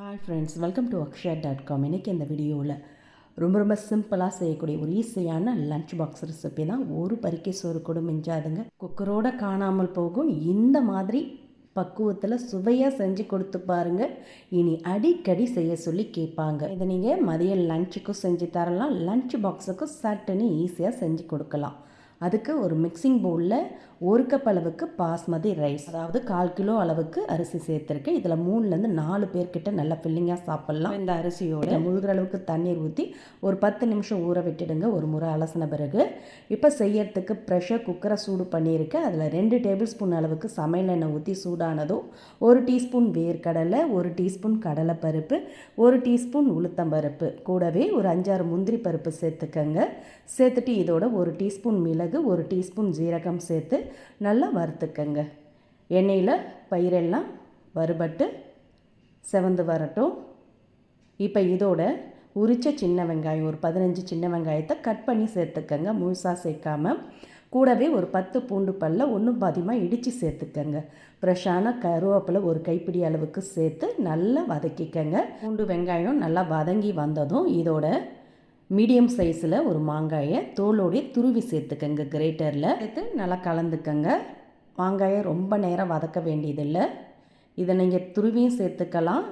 Hi friends welcome to Akshaya dot com இன்றைக்கி இந்த வீடியோவில் ரொம்ப ரொம்ப சிம்பிளாக செய்யக்கூடிய ஒரு ஈஸியான லஞ்ச் பாக்ஸ் ரெசிபி தான். ஒரு பறிக்கை சோறு கூட மிஞ்சாதுங்க. குக்கரோடு காணாமல் போகும். இந்த மாதிரி பக்குவத்தில் சுவையாக செஞ்சு கொடுத்து பாருங்க. இனி அடிக்கடி செய்ய சொல்லி கேட்பாங்க. இதை நீங்கள் மதிய லஞ்சுக்கும் செஞ்சு தரலாம். லஞ்ச் பாக்ஸுக்கும் சட்டுன்னு ஈஸியாக செஞ்சு கொடுக்கலாம். அதுக்கு ஒரு மிக்சிங் பவுலில் ஒரு கப் அளவுக்கு பாஸ்மதி ரைஸ் அதாவது கால் கிலோ அளவுக்கு அரிசி சேர்த்துருக்கேன். இதில் மூணுலேருந்து நாலு பேர்கிட்ட நல்லா ஃபில்லிங்காக சாப்பிட்லாம். இந்த அரிசியோட முழுகிற அளவுக்கு தண்ணீர் ஊற்றி ஒரு பத்து நிமிஷம் ஊற விட்டுடுங்க. ஒரு முறை அலசின பிறகு இப்போ செய்யறதுக்கு ப்ரெஷர் குக்கரை சூடு பண்ணியிருக்கேன். அதில் ரெண்டு டேபிள் ஸ்பூன் அளவுக்கு சமையல் எண்ணெய் ஊற்றி சூடானதும் ஒரு டீஸ்பூன் வேர்க்கடலை ஒரு டீஸ்பூன் கடலைப்பருப்பு ஒரு டீஸ்பூன் உளுத்தம்பருப்பு. கூடவே ஒரு அஞ்சாறு முந்திரி பருப்பு சேர்த்துக்கங்க. சேர்த்துட்டு இதோட ஒரு டீஸ்பூன் மிளகு ஒரு டீஸ்பூன் ஜீரகம் சேர்த்து நல்லா வறுத்துக்கங்க. எண்ணெயில் பயிரெல்லாம் வறுபட்டு செவந்து வரட்டும். இப்போ இதோட உரித்த சின்ன வெங்காயம் ஒரு பதினஞ்சு சின்ன வெங்காயத்தை கட் பண்ணி சேர்த்துக்கங்க. முழுசாக சேர்க்காம. கூடவே ஒரு பத்து பூண்டு பல்ல ஒன்றும் பாதியமாக இடித்து சேர்த்துக்கங்க. ஃப்ரெஷ்ஷான கருவேப்பிலை ஒரு கைப்பிடி அளவுக்கு சேர்த்து நல்லா வதக்கிக்கங்க. பூண்டு வெங்காயம் நல்லா வதங்கி வந்ததும் இதோட மீடியம் சைஸில் ஒரு மாங்காயை தோலோடைய துருவி சேர்த்துக்கங்க கிரேட்டரில் சேர்த்து நல்லா கலந்துக்கங்க. மாங்காயை ரொம்ப நேரம் வதக்க வேண்டியதில்லை. இதை நீங்கள் துருவியும் சேர்த்துக்கலாம்.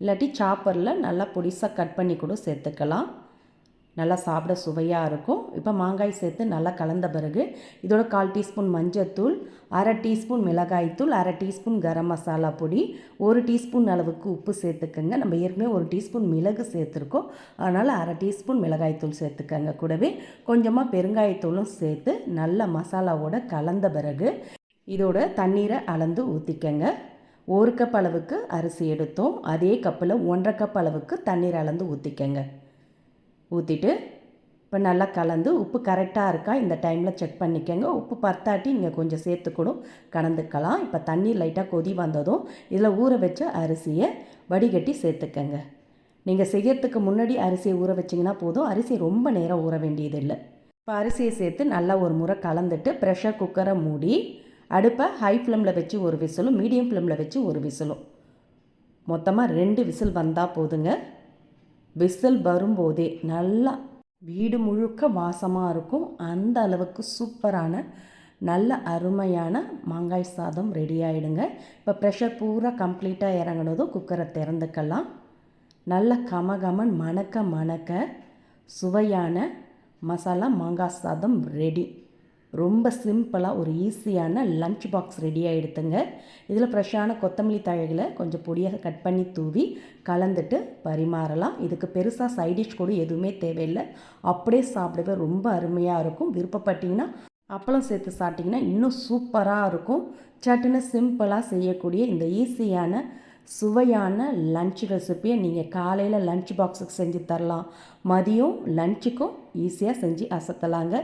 இல்லாட்டி சாப்பரில் நல்லா பொடிசாக கட் பண்ணி கூட சேர்த்துக்கலாம். நல்லா சாப்பிட சுவையாக இருக்கும். இப்போ மாங்காய் சேர்த்து நல்லா கலந்த பிறகு இதோட கால் டீஸ்பூன் மஞ்சத்தூள் அரை டீஸ்பூன் மிளகாய்த்தூள் அரை டீஸ்பூன் கரம் மசாலா பொடி ஒரு டீஸ்பூன் அளவுக்கு உப்பு சேர்த்துக்கோங்க. நம்ம ஏற்கனவே ஒரு டீஸ்பூன் மிளகு சேர்த்துருக்கோம். அதனால் அரை டீஸ்பூன் மிளகாய்த்தூள் சேர்த்துக்கோங்க கூடவே. கொஞ்சமாக பெருங்காயத்தூளும் சேர்த்து நல்ல மசாலாவோட கலந்த பிறகு இதோட தண்ணீரை அளந்து ஊற்றிக்கங்க ஒரு கப் அளவுக்கு அரிசி எடுத்தோம். அதே கப்பில் ஒன்றரை கப் அளவுக்கு தண்ணீர் அளந்து ஊற்றிக்கங்க ஊற்றிட்டு இப்போ நல்லா கலந்து உப்பு கரெக்டாக இருக்கா? இந்த டைமில் செக் பண்ணிக்கோங்க. உப்பு பத்தாட்டி நீங்கள் கொஞ்சம் சேர்த்துக்கூடும் கலந்துக்கலாம். இப்போ தண்ணி லைட்டாக கொதி வந்ததும் இதில் ஊற வச்ச அரிசியை வடிகட்டி சேர்த்துக்கங்க. நீங்கள் செய்யறதுக்கு முன்னாடி அரிசியை ஊற வச்சிங்கன்னா போதும். அரிசி ரொம்ப நேரம் ஊற வேண்டியதில்லை. இப்போ அரிசியை சேர்த்து நல்லா ஒரு முறை கலந்துட்டு ப்ரெஷர் குக்கரை மூடி அடுப்பை ஹை ஃப்ளேமில் வச்சு ஒரு விசிலும் மீடியம் ஃப்ளேமில் வச்சு ஒரு விசிலும். மொத்தமாக ரெண்டு விசில் வந்தால் போதுங்க. விசில் வரும்போதே நல்லா வீடு முழுக்க வாசமாக இருக்கும். அந்த அளவுக்கு சூப்பரான நல்ல அருமையான மாங்காய் சாதம் ரெடி ஆகிடுங்க இப்போ ப்ரெஷர் பூரா கம்ப்ளீட்டாக இறங்கினதும் குக்கரை திறந்துக்கலாம். நல்ல கமகமன் மணக்க மணக்க சுவையான மசாலா மாங்காய் சாதம் ரெடி ரொம்ப சிம்பிளாக ஒரு ஈஸியான லஞ்ச் பாக்ஸ் ரெடி ஆகிடுத்துங்க இதில் ஃப்ரெஷ்ஷான கொத்தமல்லி தழைகளை கொஞ்சம் பொடியாக கட் பண்ணி தூவி கலந்துட்டு பரிமாறலாம். இதுக்கு பெருசாக சைடிஷ் கூட எதுவுமே தேவையில்லை. அப்படியே சாப்பிடவே ரொம்ப அருமையாக இருக்கும். விருப்பப்பட்டிங்கன்னா அப்பளம் சேர்த்து சாப்பிட்டிங்கன்னா இன்னும் சூப்பராக இருக்கும். சட்டுன்னு சிம்பிளாக செய்யக்கூடிய இந்த ஈஸியான சுவையான லஞ்ச் ரெசிப்பியை நீங்கள் காலையில் லஞ்ச் பாக்ஸுக்கு செஞ்சு தரலாம். மதியம் லஞ்சுக்கும் ஈஸியாக செஞ்சு அசத்தலாங்க.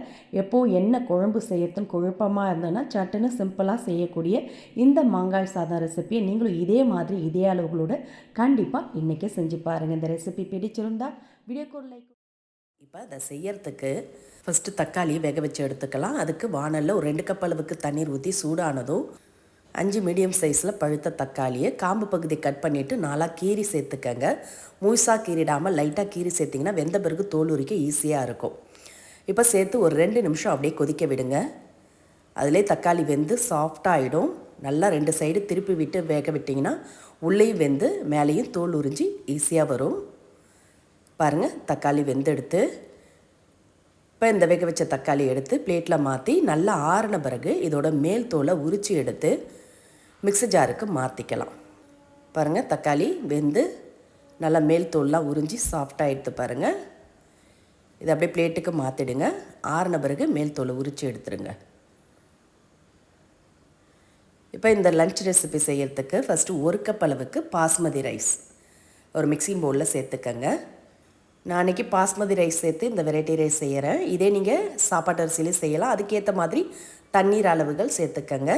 எப்போது என்ன குழம்பு செய்யறதுன்னு குழப்பமாக இருந்ததுன்னா சட்டுன்னு சிம்பிளாக செய்யக்கூடிய இந்த மாங்காய் சாதம் ரெசிப்பியை நீங்களும் இதே மாதிரி இதே அளவுகளோட கண்டிப்பாக இன்றைக்கே செஞ்சு பாருங்கள் இந்த ரெசிபி பிடிச்சிருந்தா வீடியோ ஒரு லைக் இப்போ அதை செய்யறதுக்கு ஃபஸ்ட்டு தக்காளி வேக வச்சு எடுத்துக்கலாம். அதுக்கு வானலில் ஒரு ரெண்டு கப் அளவுக்கு தண்ணீர் ஊற்றி சூடானதும் அஞ்சு மீடியம் சைஸில் பழுத்த தக்காளியை காம்பு பகுதி கட் பண்ணிவிட்டு நாலாக கீரி சேர்த்துக்கங்க. முழுசாக கீறிடாமல் லைட்டாக கீரி சேர்த்திங்கன்னா வெந்த பிறகு தோல் உரிக்க ஈஸியாக இருக்கும். இப்போ சேர்த்து ஒரு ரெண்டு நிமிஷம் அப்படியே கொதிக்க விடுங்க. அதிலே தக்காளி வெந்து சாஃப்டாகிடும் நல்லா ரெண்டு சைடு திருப்பி விட்டு வேக விட்டிங்கன்னா உள்ளேயும் வெந்து மேலேயும் தோல் உறிஞ்சி ஈஸியாக வரும். பாருங்கள் தக்காளி வெந்தெடுத்து. இப்போ இந்த வேக வச்ச தக்காளி எடுத்து பிளேட்டில் மாற்றி நல்லா ஆறின பிறகு இதோட மேல் தோலை உரித்து எடுத்து மிக்ஸி ஜாருக்கு மாற்றிக்கலாம் பாருங்கள் தக்காளி வெந்து நல்லா மேல் தோல்லாம் உறிஞ்சி சாஃப்டாக எடுத்து பாருங்கள் இதை அப்படியே பிளேட்டுக்கு மாற்றிடுங்க ஆறின பிறகு மேல் தோலை உரித்து எடுத்துருங்க. இப்போ இந்த லஞ்ச் ரெசிபி செய்கிறதுக்கு ஃபஸ்ட்டு ஒரு கப் அளவுக்கு பாஸ்மதி ரைஸ் ஒரு மிக்சிங் பவுலில் சேர்த்துக்கங்க. நான் அன்றைக்கி பாஸ்மதி ரைஸ் சேர்த்து இந்த வெரைட்டி ரைஸ் செய்கிறேன் இதே நீங்கள் சாப்பாட்டு அரிசியிலே செய்யலாம். அதுக்கேற்ற மாதிரி தண்ணீர் அளவுகள் சேர்த்துக்கங்க.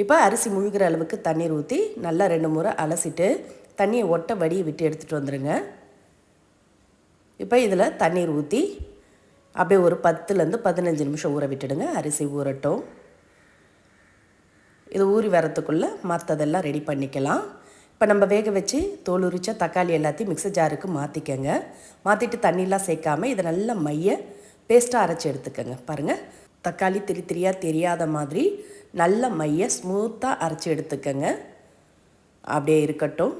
இப்போ அரிசி முழுகிற அளவுக்கு தண்ணீர் ஊற்றி நல்லா ரெண்டு முறை அலசிட்டு தண்ணியை ஒட்ட வடியை விட்டு எடுத்துகிட்டு வந்துடுங்க இப்போ இதில் தண்ணீர் ஊற்றி அப்படியே ஒரு பத்துலேருந்து பதினஞ்சு நிமிஷம் ஊற விட்டுடுங்க. அரிசி ஊறட்டும். இது ஊறி வரத்துக்குள்ளே மற்றதெல்லாம் ரெடி பண்ணிக்கலாம். இப்போ நம்ம வேக வச்சு தோல் உரிச்ச தக்காளி எல்லாத்தையும் மிக்சர் ஜாருக்கு மாற்றிக்கங்க மாற்றிட்டு தண்ணிலாம் சேர்க்காம இதை நல்லா மைய பேஸ்ட்டாக அரைச்சி எடுத்துக்கோங்க. பாருங்கள் தக்காளி திரி திரியாக தெரியாத மாதிரி நல்ல மைய ஸ்மூத்தாக அரைச்சி எடுத்துக்கோங்க. அப்படியே இருக்கட்டும்.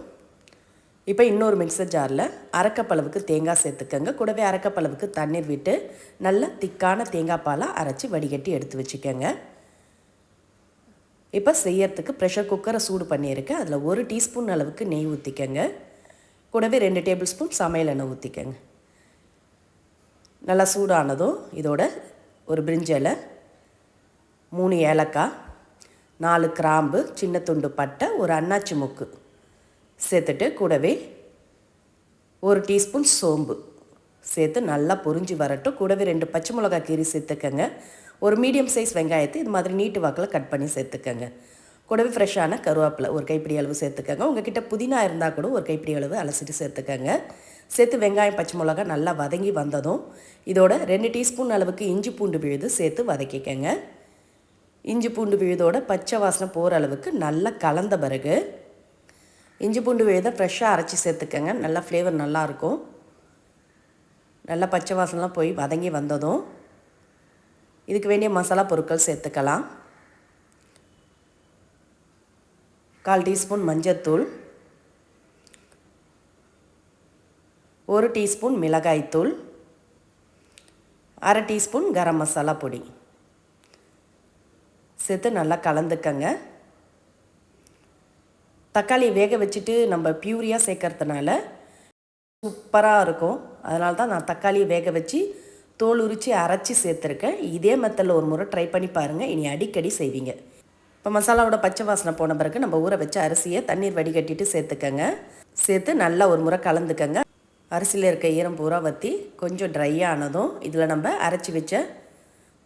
இப்போ இன்னொரு மிக்சர் ஜாரில் அரைக்கப்பளவுக்கு தேங்காய் சேர்த்துக்கங்க. கூடவே அரைக்கப்பளவுக்கு தண்ணீர் விட்டு நல்ல திக்கான தேங்காய் பாலாக அரைச்சி வடிகட்டி எடுத்து வச்சுக்கோங்க. இப்போ செய்யறதுக்கு ப்ரெஷர் குக்கரை சூடு பண்ணியிருக்கேன். அதில் ஒரு டீஸ்பூன் அளவுக்கு நெய் ஊற்றிக்கங்க கூடவே ரெண்டு டேபிள் ஸ்பூன் சமையல் எண்ணெய் ஊற்றிக்கங்க நல்லா சூடானதும் இதோட ஒரு பிரிஞ்சலை மூணு ஏலக்காய் நாலு கிராம்பு சின்ன துண்டு பட்டை ஒரு அன்னாச்சி முக்கு. சேர்த்துட்டு கூடவே ஒரு டீஸ்பூன் சோம்பு. சேர்த்து நல்லா பொறிஞ்சு வரட்டும். கூடவே ரெண்டு பச்சை மிளகாய் கீரி சேர்த்துக்கங்க. ஒரு மீடியம் சைஸ் வெங்காயத்தை இது மாதிரி நீட்டு வாக்கில் கட் பண்ணி சேர்த்துக்கங்க. கூடவே ஃப்ரெஷ்ஷான கருவேப்பிலை ஒரு கைப்பிடி அளவு சேர்த்துக்கங்க. உங்ககிட்ட புதினா இருந்தால் கூட ஒரு கைப்பிடி அளவு அலசிட்டு சேர்த்துக்கங்க. சேர்த்து வெங்காயம் பச்சை மிளகாய் நல்லா வதங்கி வந்ததும் இதோட ரெண்டு டீஸ்பூன் அளவுக்கு இஞ்சி பூண்டு விழுது சேர்த்து வதக்கிக்கங்க. இஞ்சி பூண்டு விழுதோட பச்சை வாசனை போகிற அளவுக்கு நல்லா கலந்த பிறகு இஞ்சி பூண்டு விழுதை ஃப்ரெஷ்ஷாக அரைச்சி சேர்த்துக்கங்க. நல்லா ஃப்ளேவர் நல்லாயிருக்கும் நல்லா பச்சை வாசனைலாம் போய் வதங்கி வந்ததும் இதுக்கு வேண்டிய மசாலா பொருட்கள் சேர்த்துக்கலாம். கால் டீஸ்பூன் மஞ்சத்தூள் ஒரு டீஸ்பூன் மிளகாய்த்தூள் அரை டீஸ்பூன் கரம் மசாலா பொடி. சேர்த்து நல்லா கலந்துக்கங்க. தக்காளி வேக வச்சுட்டு நம்ம பியூரியாக சேர்க்கறதுனால சூப்பராக இருக்கும். அதனால தான் நான் தக்காளியை வேக வச்சு தோல் உரித்து அரைச்சி சேர்த்துருக்கேன். இதே மெத்தடில் ஒரு முறை ட்ரை பண்ணி பாருங்கள் இனி அடிக்கடி செய்வீங்க. இப்போ மசாலாவோட பச்சை வாசனை போன பிறகு நம்ம ஊற வச்ச அரிசியை தண்ணீர் வடிகட்டிட்டு சேர்த்துக்கங்க. சேர்த்து நல்லா ஒரு முறை கலந்துக்கங்க. அரிசியில் இருக்க ஈரம் பூரா வற்றி கொஞ்சம் ட்ரை ஆனதும் இதில் நம்ம அரைச்சி வச்ச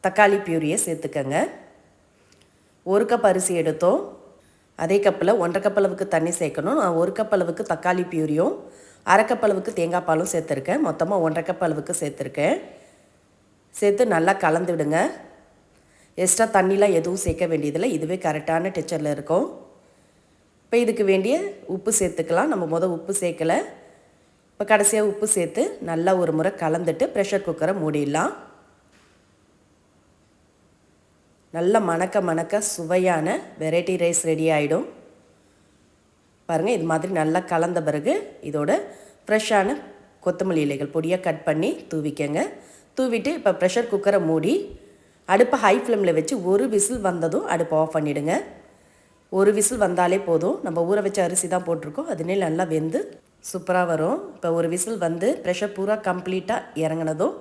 தக்காளி பியூரியை சேர்த்துக்கங்க. ஒரு கப் அரிசி எடுத்தோம். அதே கப்பில் ஒன்றரை கப் அளவுக்கு தண்ணி சேர்க்கணும். நான் ஒரு கப் அளவுக்கு தக்காளி பியூரியும் அரை கப் அளவுக்கு தேங்காய் பாலும் சேர்த்துருக்கேன். மொத்தமாக ஒன்றரை கப் அளவுக்கு சேர்த்துருக்கேன். சேர்த்து நல்லா கலந்து விடுங்க எக்ஸ்ட்ரா தண்ணிலாம் எதுவும் சேர்க்க வேண்டியதில்லை. இதுவே கரெக்டான டெச்சரில் இருக்கும். இப்போ இதுக்கு வேண்டிய உப்பு சேர்த்துக்கலாம். நம்ம மொதல் உப்பு சேர்க்கலை. இப்போ கடைசியாக உப்பு சேர்த்து நல்லா ஒரு முறை கலந்துட்டு ப்ரெஷர் குக்கரை மூடிடலாம். நல்ல மணக்க மணக்க சுவையான வெரைட்டி ரைஸ் ரெடி ஆகிடும் பாருங்கள் இது மாதிரி நல்லா கலந்த பிறகு இதோட ஃப்ரெஷ்ஷான கொத்தமல்லி இலைகள் பொடியாக கட் பண்ணி தூவிக்கங்க. தூவிட்டு இப்போ ப்ரெஷர் குக்கரை மூடி அடுப்பை ஹை ஃப்ளேமில் வச்சு ஒரு விசில் வந்ததும் அடுப்பை ஆஃப் பண்ணிவிடுங்க ஒரு விசில் வந்தாலே போதும். நம்ம ஊற வச்ச அரிசி தான் போட்டிருக்கோம். அதுனே நல்லா வெந்து சூப்பராக வரும். இப்போ ஒரு விசில் வந்து ப்ரெஷர் பூரா கம்ப்ளீட்டாக இறங்கினதும்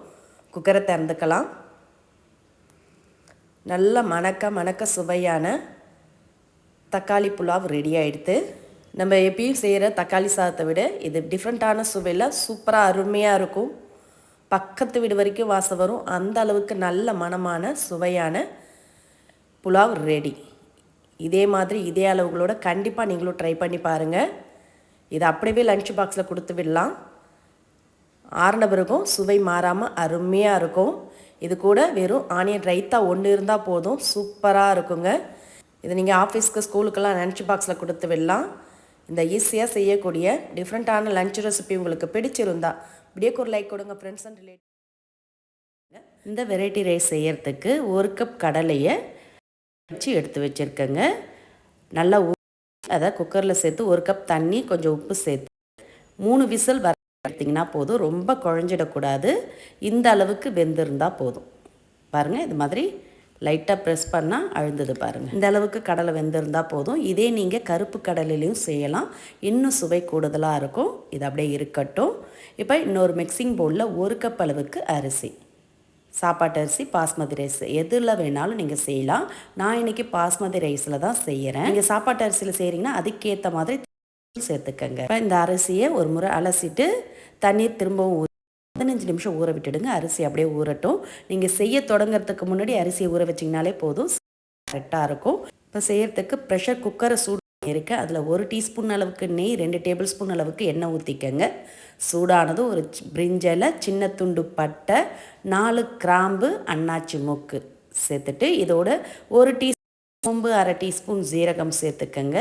குக்கரை திறந்துக்கலாம். நல்ல மணக்க மணக்க சுவையான தக்காளி புலாவ் ரெடி ஆகிடுது நம்ம எப்பயும் செய்கிற தக்காளி சாதத்தை விட இது டிஃப்ரெண்ட்டான சுவையில் சூப்பராக அருமையாக இருக்கும். பக்கத்து வீடு வரைக்கும் வாசம் வரும். அந்த அளவுக்கு நல்ல மணமான சுவையான புலாவ் ரெடி இதே மாதிரி இதே அளவுகளோட கண்டிப்பாக நீங்களும் ட்ரை பண்ணி பாருங்கள் இதை அப்படியே லஞ்ச் பாக்ஸில் கொடுத்து விடலாம். ஆறின பிறகும் சுவை மாறாமல் அருமையாக இருக்கும். இது கூட வெறும் ஆனியன் ரைத்தா ஒன்று இருந்தால் போதும். சூப்பராக இருக்குங்க. இதை நீங்கள் ஆஃபீஸ்க்கு ஸ்கூலுக்கெல்லாம் லன்ச் பாக்ஸில் கொடுத்து விடலாம். இந்த ஈஸியாக செய்யக்கூடிய டிஃப்ரெண்ட்டான லஞ்ச் ரெசிபி உங்களுக்கு பிடிச்சிருந்தா இப்படியே ஒரு லைக் கொடுங்க ஃப்ரெண்ட்ஸ் அண்ட் ரிலேட்டிவ் இந்த வெரைட்டி ரைஸ் செய்யறதுக்கு ஒரு கப் கடலையை வச்சு எடுத்து வச்சுருக்கேங்க. நல்லா அதை குக்கரில் சேர்த்து ஒரு கப் தண்ணி கொஞ்சம் உப்பு சேர்த்து மூணு விசில் வர பார்த்தீங்கன்னா போதும். ரொம்ப குழஞ்சிடக்கூடாது. இந்த அளவுக்கு வெந்திருந்தால் போதும். பாருங்கள் இது மாதிரி லைட்டாக ப்ரெஸ் பண்ணால் அழுந்தது பாருங்கள் இந்த அளவுக்கு கடலை வெந்திருந்தால் போதும். இதே நீங்கள் கருப்பு கடலையிலையும் செய்யலாம். இன்னும் சுவை கூடுதலாக இருக்கும். இது அப்படியே இருக்கட்டும். இப்போ இன்னொரு மிக்சிங் பவுலில் ஒரு கப் அளவுக்கு அரிசி. சாப்பாட்டு அரிசி பாஸ்மதி ரைஸ் எதில் வேணாலும் நீங்கள் செய்யலாம். நான் இன்றைக்கி பாஸ்மதி ரைஸில் தான் செய்கிறேன் நீங்கள் சாப்பாட்டு அரிசியில் செய்கிறீங்கன்னா அதுக்கேற்ற மாதிரி சேர்த்துக்கங்க. இப்போ இந்த அரிசியை ஒரு முறை அலசிட்டு தண்ணீர் திரும்பவும் ஊ பதினஞ்சு நிமிஷம் ஊற விட்டுடுங்க. அரிசி அப்படியே ஊறட்டும். நீங்கள் செய்ய தொடங்குறதுக்கு முன்னாடி அரிசியை ஊற வச்சிங்கனாலே போதும். கரெக்டாக இருக்கும். இப்போ செய்யறதுக்கு ப்ரெஷர் குக்கரை சூடு இருக்குது அதில் ஒரு டீஸ்பூன் அளவுக்கு நெய் ரெண்டு டேபிள் ஸ்பூன் அளவுக்கு எண்ணெய் ஊற்றிக்கங்க சூடானதும் ஒரு பிரிஞ்சலை சின்ன துண்டு பட்டை நாலு கிராம்பு அண்ணாச்சி மூக்கு சேர்த்துட்டு இதோட ஒரு டீ சோம்பு அரை டீஸ்பூன் ஜீரகம் சேர்த்துக்கங்க.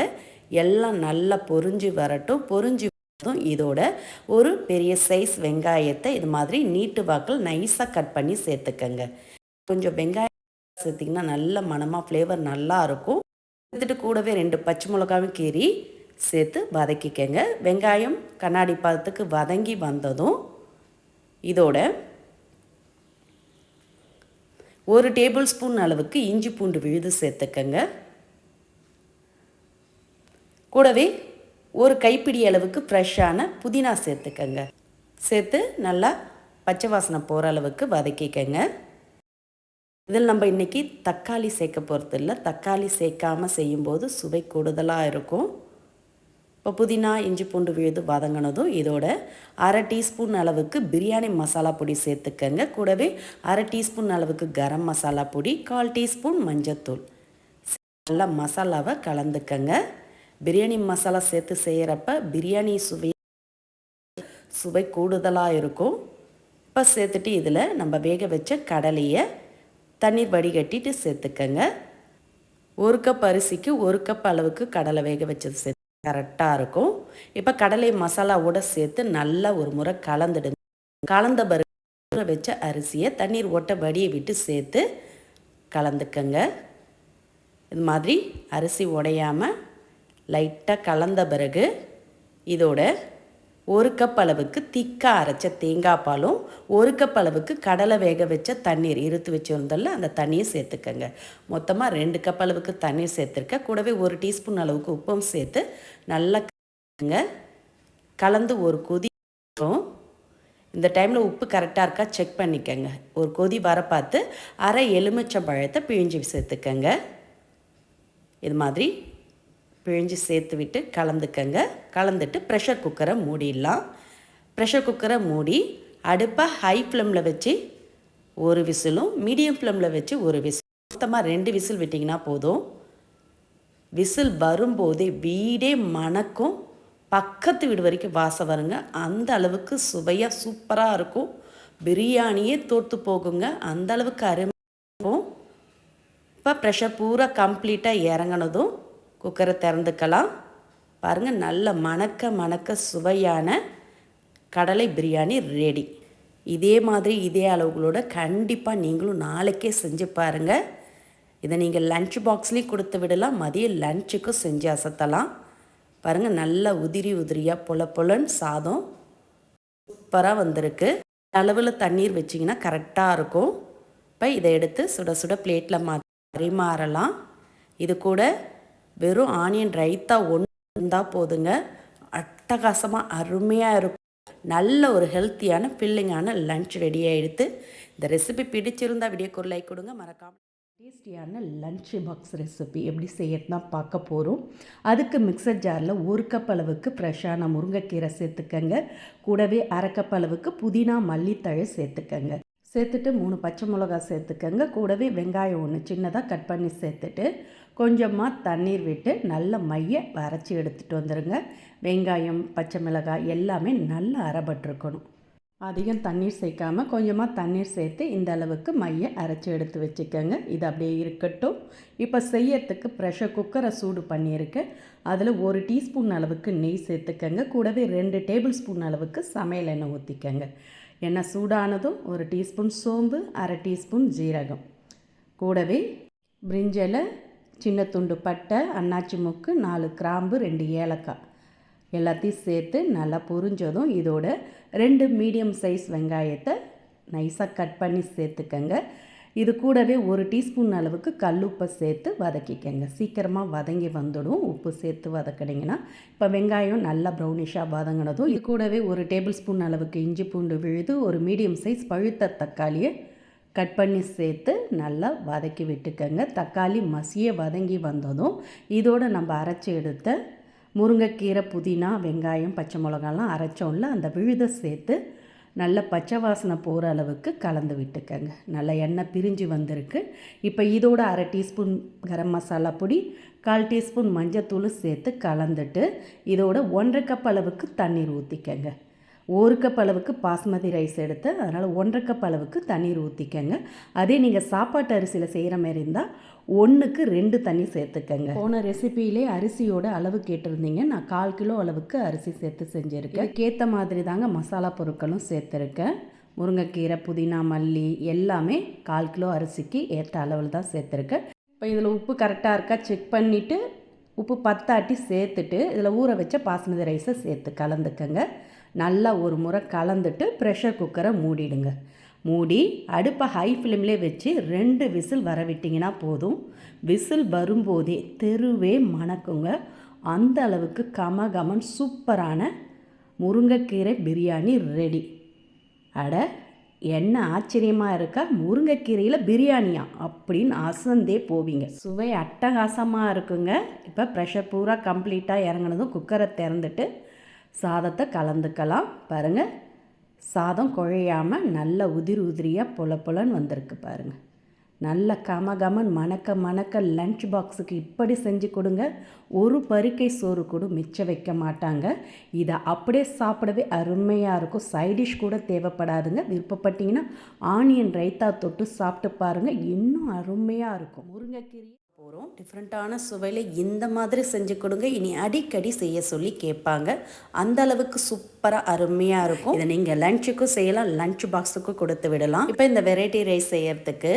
எல்லாம் நல்லா பொரிஞ்சு வரட்டும். பொரிஞ்சு இதோட ஒரு பெரிய சைஸ் வெங்காயத்தை இது மாதிரி நீட்டு வாக்கில் நைஸாக கட் பண்ணி சேர்த்துக்கங்க. கொஞ்சம் வெங்காயம் சேர்த்திங்கன்னா நல்ல மணமாக ஃப்ளேவர் நல்லா இருக்கும். சேர்த்துட்டு கூடவே ரெண்டு பச்சை மிளகாவும் கீறி சேர்த்து வதக்கிக்கங்க. வெங்காயம் கண்ணாடி பதத்துக்கு வதங்கி வந்ததும் இதோட ஒரு டேபிள் ஸ்பூன் அளவுக்கு இஞ்சி பூண்டு விழுது சேர்த்துக்கங்க. கூடவே ஒரு கைப்பிடி அளவுக்கு ஃப்ரெஷ்ஷான புதினா சேர்த்துக்கங்க. சேர்த்து நல்லா பச்சை வாசனை போகிற அளவுக்கு வதக்கிக்கங்க. இதில் நம்ம இன்றைக்கி தக்காளி சேர்க்க போகிறது இல்லை. தக்காளி சேர்க்காமல் செய்யும்போது சுவை கூடுதலாக இருக்கும். இப்போ புதினா இஞ்சி பூண்டு விழுது வதங்கினதும் இதோட அரை டீஸ்பூன் அளவுக்கு பிரியாணி மசாலா பொடி சேர்த்துக்கங்க. கூடவே அரை டீஸ்பூன் அளவுக்கு கரம் மசாலா பொடி கால் டீஸ்பூன் மஞ்சத்தூள். நல்லா மசாலாவை கலந்துக்கங்க. பிரியாணி மசாலா சேர்த்து செய்கிறப்ப பிரியாணி சுவை சுவை கூடுதலாக இருக்கும். இப்போ சேர்த்துட்டு இதில் நம்ம வேக வச்ச கடலையை தண்ணீர் வடிகட்டிட்டு சேர்த்துக்கங்க. ஒரு கப் அரிசிக்கு ஒரு கப் அளவுக்கு கடலை வேக வச்சது சேர்த்து கரெக்டாக இருக்கும். இப்போ கடலை மசாலாவோட சேர்த்து நல்லா ஒரு முறை கலந்துடுங்க கலந்த பிறகு வச்ச அரிசியை தண்ணீர் ஓட்ட வடியை விட்டு சேர்த்து கலந்துக்கங்க. இது மாதிரி அரிசி உடையாமல் லைட்டாக கலந்த பிறகு இதோட ஒரு கப் அளவுக்கு திக்காக அரைச்ச தேங்காய் பாலும் ஒரு கப் அளவுக்கு கடலை வேக வச்ச தண்ணீர் இருத்து வச்சுருந்தல அந்த தண்ணியை சேர்த்துக்கங்க. மொத்தமாக ரெண்டு கப் அளவுக்கு தண்ணீர் சேர்த்துருக்க கூடவே ஒரு டீஸ்பூன் அளவுக்கு உப்பும் சேர்த்து நல்லா கலந்து ஒரு கொதி இந்த டைமில் உப்பு கரெக்டாக இருக்கா செக் பண்ணிக்கோங்க. ஒரு கொதி வர பார்த்து அரை எலுமிச்சம் பழத்தை பிழிஞ்சு சேர்த்துக்கங்க. இது மாதிரி பிழிஞ்சு சேர்த்து விட்டு கலந்துக்கங்க. கலந்துட்டு ப்ரெஷர் குக்கரை மூடிடலாம். ப்ரெஷர் குக்கரை மூடி அடுப்பை ஹை ஃப்ளேமில் வச்சு ஒரு விசிலும் மீடியம் ஃப்ளேமில் வச்சு ஒரு விசில் மொத்தமாக ரெண்டு விசில் விட்டிங்கன்னா போதும். விசில் வரும்போதே வீடே மணக்கும். பக்கத்து வீடு வரைக்கும் வாசம் வருங்க. அந்த அளவுக்கு சுவையாக சூப்பராக இருக்கும். பிரியாணியே தோற்று போகுங்க. அந்த அளவுக்கு அருமை இருக்கும். இப்போ ப்ரெஷர் பூரா கம்ப்ளீட்டாக இறங்கினதும் குக்கரை திறந்துக்கலாம். பாருங்கள் நல்ல மணக்க மணக்க சுவையான கடலை பிரியாணி ரெடி இதே மாதிரி இதே அளவுகளோட கண்டிப்பாக நீங்களும் நாளைக்கே செஞ்சு பாருங்கள் இதை நீங்கள் லன்ச் பாக்ஸ்லேயும் கொடுத்து விடலாம் மதிய லஞ்சுக்கும் செஞ்சு அசத்தலாம். பாருங்கள் நல்லா உதிரி உதிரியாக பொல பொலன்னு சாதம் சூப்பராக வந்திருக்கு. அளவில் தண்ணீர் வச்சிங்கன்னா கரெக்டாக இருக்கும். இப்போ இதை எடுத்து சுட சுட பிளேட்டில் மா பரிமாறலாம். இது கூட வெறும் ஆனியன் ரைத்தா ஒன்று இருந்தால் போதுங்க. அட்டகாசமாக அருமையாக இருக்கும். நல்ல ஒரு ஹெல்த்தியான ஃபில்லிங்கான லன்ச் ரெடி ஆகிடுத்து இந்த ரெசிபி பிடிச்சிருந்தா வீடியோக்கு ஒரு லைக் கொடுங்க. மறக்காமல் டேஸ்டியான லன்ச் பாக்ஸ் ரெசிபி எப்படி செய்யறதுனா பார்க்க போகிறோம் அதுக்கு மிக்சர் ஜாரில் ஒரு கப் அளவுக்கு ஃப்ரெஷ்ஷான முருங்கைக்கீரை சேர்த்துக்கங்க. கூடவே அரை கப் அளவுக்கு புதினா மல்லித்தழை சேர்த்துக்கங்க. சேர்த்துட்டு மூணு பச்சை மிளகா சேர்த்துக்கங்க. கூடவே வெங்காயம் ஒன்று சின்னதாக கட் பண்ணி சேர்த்துட்டு கொஞ்சமாக தண்ணீர் விட்டு நல்ல மைய அரைச்சி எடுத்துகிட்டு வந்துடுங்க வெங்காயம் பச்சை மிளகாய் எல்லாமே நல்லா அரைபட்டிருக்கணும். அதிகம் தண்ணீர் சேர்க்காமல் கொஞ்சமாக தண்ணீர் சேர்த்து இந்த அளவுக்கு மைய அரைச்சி எடுத்து வச்சுக்கோங்க. இது அப்படியே இருக்கட்டும். இப்போ செய்யறதுக்கு ப்ரெஷர் குக்கரை சூடு பண்ணியிருக்கேன் அதில் ஒரு டீஸ்பூன் அளவுக்கு நெய் சேர்த்துக்கங்க. கூடவே ரெண்டு டேபிள் ஸ்பூன் அளவுக்கு சமையல் எண்ணெய் ஊற்றிக்கங்க எண்ணெய் சூடானதும் ஒரு டீஸ்பூன் சோம்பு அரை டீஸ்பூன் ஜீரகம். கூடவே பிரிஞ்சலை சின்ன துண்டு பட்டை அன்னாச்சி முக்கு நாலு கிராம்பு ரெண்டு ஏலக்காய். எல்லாத்தையும் சேர்த்து நல்லா பொரிஞ்சதும் இதோட ரெண்டு மீடியம் சைஸ் வெங்காயத்தை நைஸாக கட் பண்ணி சேர்த்துக்கங்க. இது கூடவே ஒரு டீஸ்பூன் அளவுக்கு கல்லுப்பை சேர்த்து வதக்கிக்கங்க. சீக்கிரமாக வதங்கி வந்துடும். உப்பு சேர்த்து வதக்கினீங்கன்னா இப்போ வெங்காயம் நல்லா ப்ரௌனிஷாக வதங்கினதும் இது கூடவே ஒரு டேபிள் ஸ்பூன் அளவுக்கு இஞ்சி பூண்டு விழுது ஒரு மீடியம் சைஸ் பழுத்த தக்காளியை கட் பண்ணி சேர்த்து நல்லா வதக்கி விட்டுக்கோங்க. தக்காளி மசிய வதங்கி வந்ததும் இதோடு நம்ம அரைச்சி எடுத்த முருங்கைக்கீரை புதினா வெங்காயம் பச்சை மிளகாலாம் அரைச்சோம்ல அந்த விழுதை சேர்த்து நல்ல பச்சை வாசனை போகிற அளவுக்கு கலந்து விட்டுக்கங்க. நல்ல எண்ணெய் பிரிஞ்சு வந்திருக்கு. இப்போ இதோட அரை டீஸ்பூன் கரம் மசாலா பொடி கால் டீஸ்பூன் மஞ்சத்தூள் சேர்த்து கலந்துட்டு இதோட ஒன்றரை கப் அளவுக்கு தண்ணீர் ஊற்றிக்கங்க ஒரு கப் அளவுக்கு பாஸ்மதி ரைஸ் எடுத்து அதனால் ஒன்றரை கப் அளவுக்கு தண்ணீர் ஊற்றிக்கங்க அதே நீங்கள் சாப்பாட்டு அரிசியில் செய்கிற மாதிரி இருந்தால் ஒன்றுக்கு ரெண்டு தண்ணி சேர்த்துக்கங்க. போன ரெசிபியிலே அரிசியோட அளவு கேட்டிருந்தீங்க. நான் கால் கிலோ அளவுக்கு அரிசி சேர்த்து செஞ்சுருக்கேன். இதுக்கேற்ற மாதிரி தாங்க மசாலா பொருட்களும் சேர்த்துருக்கேன். முருங்கைக்கீரை புதினா மல்லி எல்லாமே கால் கிலோ அரிசிக்கு ஏற்ற அளவில் தான் சேர்த்துருக்கேன். இப்போ இதில் உப்பு கரெக்டாக இருக்கா செக் பண்ணிவிட்டு உப்பு பத்தாட்டி சேர்த்துட்டு இதில் ஊற வச்ச பாஸ்மதி ரைஸை சேர்த்து கலந்துக்கங்க. நல்லா ஒரு முறை கலந்துட்டு ப்ரெஷர் குக்கரை மூடிடுங்க. மூடி அடுப்பை ஹை ஃப்ளேம்லேயே வச்சு ரெண்டு விசில் வர விட்டிங்கன்னா போதும். விசில் வரும்போதே தெருவே மணக்குங்க. அந்த அளவுக்கு கம கமன் சூப்பரான முருங்கைக்கீரை பிரியாணி ரெடி அட என்ன ஆச்சரியமாக இருக்கா? முருங்கைக்கீரையில் பிரியாணியா? அப்படின்னு அசந்தே போவீங்க. சுவை அட்டகாசமாக இருக்குங்க. இப்போ ப்ரெஷர் பூரா கம்ப்ளீட்டாக இறங்கினதும் குக்கரை திறந்துட்டு சாதத்தை கலந்துக்கலாம். பாருங்கள் சாதம் குழையாமல் நல்ல உதிரி உதிரியாக புல புலன்னு வந்திருக்கு பாருங்கள் நல்ல கமகமன் மணக்க மணக்க லஞ்ச் பாக்ஸுக்கு இப்படி செஞ்சு கொடுங்க. ஒரு பருக்கை சோறு கூட மிச்சம் வைக்க மாட்டாங்க. இதை அப்படியே சாப்பிடவே அருமையாக இருக்கும். சைடிஷ் கூட தேவைப்படாதுங்க. விருப்பப்பட்டீங்கன்னா ஆனியன் ரைத்தா தொட்டு சாப்பிட்டு பாருங்கள் இன்னும் அருமையாக இருக்கும். முருங்கைக்கீரை போகிறோம் டிஃப்ரெண்ட்டான சுவையில் இந்த மாதிரி செஞ்சு கொடுங்க. இனி அடிக்கடி செய்ய சொல்லி கேட்பாங்க. அந்த அளவுக்கு சூப்பராக அருமையாக இருக்கும். இதை நீங்கள் லஞ்சுக்கும் செய்யலாம். லஞ்ச் பாக்ஸுக்கும் கொடுத்து விடலாம். இப்போ இந்த வெரைட்டி ரைஸ் செய்யறதுக்கு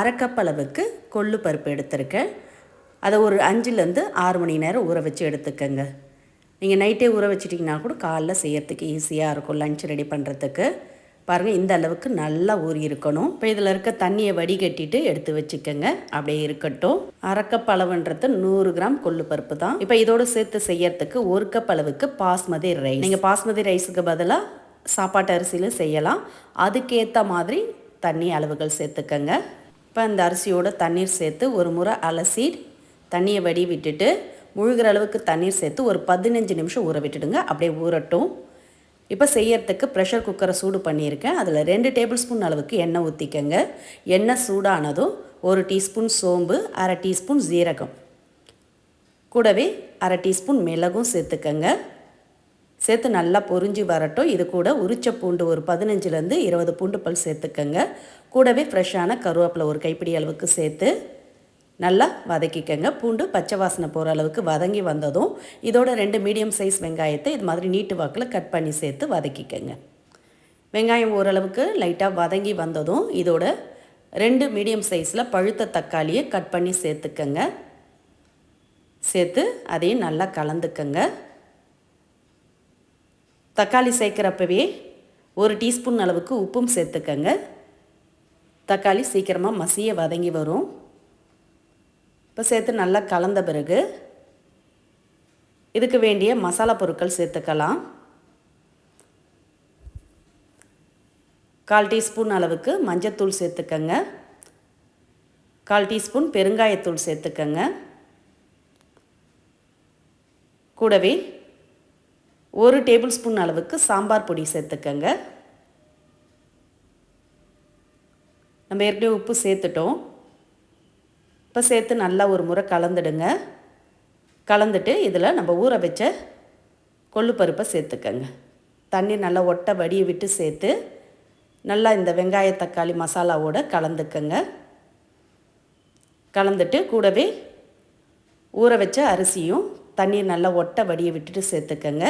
அரை கப் அளவுக்கு கொள்ளு பருப்பு எடுத்திருக்கேன். அதை ஒரு அஞ்சுலேருந்து ஆறு மணி நேரம் ஊற வச்சு எடுத்துக்கோங்க. நீங்கள் நைட்டே ஊற வச்சிட்டிங்கன்னா கூட காலைல செய்யறதுக்கு ஈஸியாக இருக்கும். லஞ்ச் ரெடி பண்ணுறதுக்கு பாருங்கள் இந்த அளவுக்கு நல்லா ஊறி இருக்கணும். இப்போ இதில் இருக்க தண்ணியை வடிகட்டிட்டு எடுத்து வச்சுக்கோங்க. அப்படியே இருக்கட்டும். அரை கப் அளவுன்றது நூறு கிராம் கொள்ளு பருப்பு தான். இப்போ இதோடு சேர்த்து செய்யறதுக்கு ஒரு கப் அளவுக்கு பாஸ்மதி ரைஸ். நீங்கள் பாஸ்மதி ரைஸுக்கு பதிலாக சாப்பாட்டு அரிசியில் செய்யலாம். அதுக்கேற்ற மாதிரி தண்ணி அளவுகள் சேர்த்துக்கங்க. இப்போ அந்த அரிசியோட தண்ணீர் சேர்த்து ஒரு முறை அலசி தண்ணியை வடி விட்டுட்டு முழுகிற அளவுக்கு தண்ணீர் சேர்த்து ஒரு பதினஞ்சு நிமிஷம் ஊற விட்டுடுங்க. அப்படியே ஊறட்டும். இப்போ செய்யறதுக்கு ப்ரெஷர் குக்கரை சூடு பண்ணியிருக்கேன். அதில் ரெண்டு டேபிள் ஸ்பூன் அளவுக்கு எண்ணெய் ஊற்றிக்கங்க எண்ணெய் சூடானதும் ஒரு டீஸ்பூன் சோம்பு அரை டீஸ்பூன் ஜீரகம் கூடவே அரை டீஸ்பூன் மிளகும் சேர்த்துக்கங்க. சேர்த்து நல்லா பொறிஞ்சி வரட்டும். இது கூட உரிச்ச பூண்டு ஒரு பதினஞ்சுலேருந்து இருபது பூண்டு பல் சேர்த்துக்கங்க. கூடவே ஃப்ரெஷ்ஷான கருவேப்பிலை ஒரு கைப்பிடி அளவுக்கு சேர்த்து நல்லா வதக்கிக்கங்க. பூண்டு பச்சை வாசனை போகிற அளவுக்கு வதங்கி வந்ததும் இதோட ரெண்டு மீடியம் சைஸ் வெங்காயத்தை இது மாதிரி நீட்டு வாக்கில் கட் பண்ணி சேர்த்து வதக்கிக்கங்க. வெங்காயம் ஓரளவுக்கு லைட்டாக வதங்கி வந்ததும் இதோட ரெண்டு மீடியம் சைஸில் பழுத்த தக்காளியை கட் பண்ணி சேர்த்துக்கங்க. சேர்த்து அதையும் நல்லா கலந்துக்கங்க. தக்காளி சேர்க்குறப்பவே ஒரு டீஸ்பூன் அளவுக்கு உப்பும் சேர்த்துக்கங்க. தக்காளி சீக்கிரமாக மசிய வதங்கி வரும். இப்போ சேர்த்து நல்லா கலந்த பிறகு இதுக்கு வேண்டிய மசாலா பொருட்கள் சேர்த்துக்கலாம். கால் டீஸ்பூன் அளவுக்கு மஞ்சத்தூள் சேர்த்துக்கங்க. கால் டீஸ்பூன் பெருங்காயத்தூள் சேர்த்துக்கங்க. கூடவே ஒரு டேபிள் ஸ்பூன் அளவுக்கு சாம்பார் பொடி சேர்த்துக்கங்க. நம்ம ஏற்கனவே உப்பு சேர்த்துட்டோம். இப்போ சேர்த்து நல்லா ஒரு முறை கலந்துடுங்க. கலந்துட்டு இதில் நம்ம ஊற வச்ச கொள்ளு பருப்பை சேர்த்துக்கங்க. தண்ணி நல்லா ஒட்ட வடியை விட்டு சேர்த்து நல்லா இந்த வெங்காய தக்காளி மசாலாவோட கலந்துக்கங்க. கலந்துட்டு கூடவே ஊற வச்ச அரிசியும் தண்ணியை நல்லா ஒட்ட வடியை விட்டுட்டு சேர்த்துக்கங்க.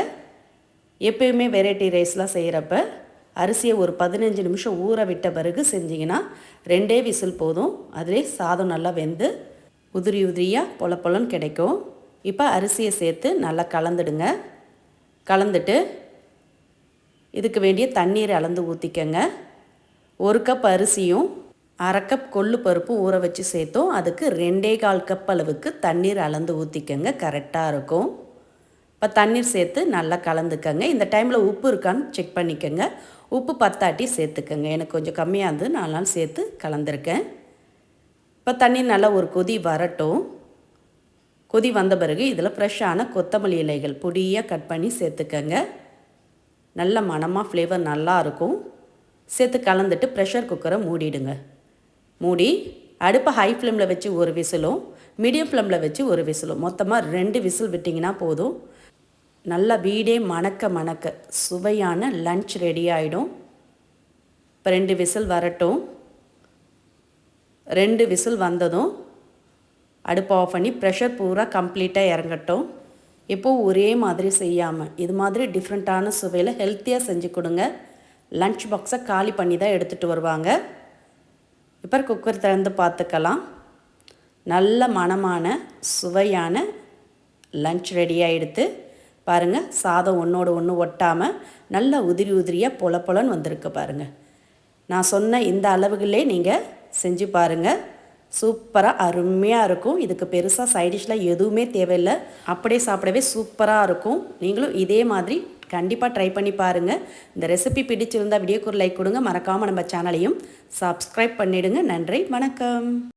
எப்பயுமே வெரைட்டி ரைஸ்லாம் செய்கிறப்ப அரிசியை ஒரு பதினஞ்சு நிமிஷம் ஊற விட்ட பிறகு செஞ்சிங்கன்னா ரெண்டே விசில் போதும். அதிலே சாதம் நல்லா வெந்து உதிரி உதிரியாக பொல பொலன்னு கிடைக்கும். இப்போ அரிசியை சேர்த்து நல்லா கலந்துடுங்க. கலந்துட்டு இதுக்கு வேண்டிய தண்ணீர் அளந்து ஊற்றிக்கங்க ஒரு கப் அரிசியும் அரை கப் கொள்ளு பருப்பும் ஊற வச்சு சேர்த்தோம். அதுக்கு ரெண்டே கால் கப் அளவுக்கு தண்ணீர் அளந்து ஊற்றிக்கங்க கரெக்டாக இருக்கும். இப்போ தண்ணீர் சேர்த்து நல்லா கலந்துக்கங்க. இந்த டைமில் உப்பு இருக்கான்னு செக் பண்ணிக்கோங்க. உப்பு பத்தாட்டி சேர்த்துக்கங்க. எனக்கு கொஞ்சம் கம்மியாக இருந்து நாலு சேர்த்து கலந்துருக்கேன். இப்போ தண்ணி நல்லா ஒரு கொதி வரட்டும். கொதி வந்த பிறகு இதில் ஃப்ரெஷ்ஷான கொத்தமல்லி இலைகள் பொடியாக கட் பண்ணி சேர்த்துக்கங்க. நல்ல மணமாக ஃப்ளேவர் நல்லா இருக்கும். சேர்த்து கலந்துட்டு ப்ரெஷர் குக்கரை மூடிடுங்க. மூடி அடுப்பை ஹை ஃப்ளேமில் வச்சு ஒரு விசிலும் மீடியம் ஃப்ளேமில் வச்சு ஒரு விசிலும். மொத்தமாக ரெண்டு விசில் விட்டிங்கன்னா போதும். நல்லா வீடே மணக்க மணக்க சுவையான லஞ்ச் ரெடி ஆகிடும் இப்போ ரெண்டு விசில் வரட்டும். ரெண்டு விசில் வந்ததும் அடுப்பு ஆஃப் பண்ணி ப்ரெஷர் பூரா கம்ப்ளீட்டாக இறங்கட்டும். இப்போது ஒரே மாதிரி செய்யாமல் இது மாதிரி டிஃப்ரெண்ட்டான சுவையில் ஹெல்த்தியாக செஞ்சு கொடுங்க. லஞ்ச் பாக்ஸை காலி பண்ணி தான் எடுத்துகிட்டு வருவாங்க. இப்போ குக்கர் திறந்து பார்த்துக்கலாம். நல்ல மணமான சுவையான லன்ச் ரெடி எடுத்து பாருங்கள் சாதம் ஒன்றோடு ஒன்று ஒட்டாமல் நல்ல உதிரி உதிரியாக பொல பொலன்னு வந்திருக்கு பாருங்கள் நான் சொன்ன இந்த அளவுகளே நீங்கள் செஞ்சு பாருங்கள் சூப்பராக அருமையாக இருக்கும். இதுக்கு பெருசாக சைடிஷ்லாம் எதுவுமே தேவையில்லை. அப்படியே சாப்பிடவே சூப்பராக இருக்கும். நீங்களும் இதே மாதிரி கண்டிப்பாக ட்ரை பண்ணி பாருங்கள் இந்த ரெசிபி பிடிச்சிருந்தா வீடியோக்கு ஒரு லைக் கொடுங்க. மறக்காமல் நம்ம சேனலையும் சப்ஸ்கிரைப் பண்ணிவிடுங்க நன்றி வணக்கம்.